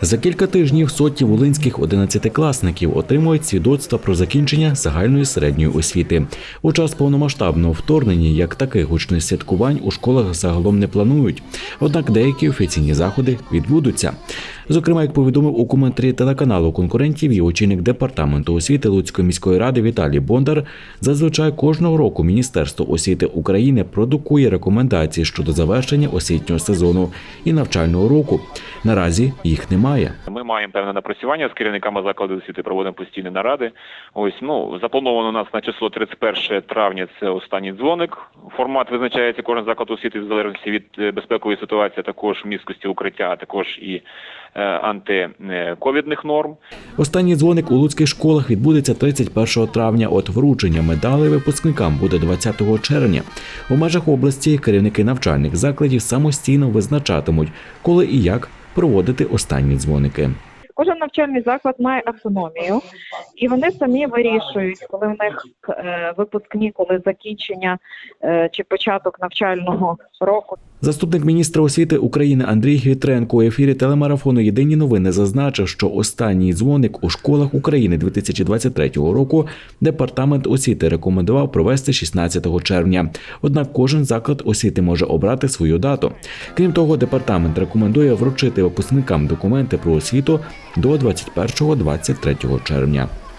За кілька тижнів сотні волинських одинадцятикласників отримують свідоцтва про закінчення загальної середньої освіти. У час повномасштабного вторгнення як таких гучних святкувань у школах загалом не планують. Однак деякі офіційні заходи відбудуться. Зокрема, як повідомив у коментарі телеканалу конкурентів і очільник департаменту освіти Луцької міської ради Віталій Бондар, зазвичай кожного року Міністерство освіти України продукує рекомендації щодо завершення освітнього сезону і навчального року. Наразі їх немає. Ми маємо певне напрацювання з керівниками закладу освіти, проводимо постійні наради. Ось ну заплановано у нас на число 31 травня. Це останній дзвоник. Формат визначається кожен заклад освіти в залежності від е, безпекової ситуації, також міськості укриття, а також і е, антиковідних норм. Останній дзвоник у луцьких школах відбудеться 31 травня. От вручення медалей випускникам буде 20 червня. У межах області керівники навчальних закладів самостійно визначатимуть, коли і як проводити останні дзвоники. Кожен навчальний заклад має автономію, і вони самі вирішують, коли в них е, випускні, коли закінчення е, чи початок навчального року. Заступник міністра освіти України Андрій Гвітренко у ефірі телемарафону Єдині новини зазначив, що останній дзвоник у школах України 2023 року департамент освіти рекомендував провести 16 червня. Однак кожен заклад освіти може обрати свою дату. Крім того, департамент рекомендує вручити випускникам документи про освіту до 21-23 червня.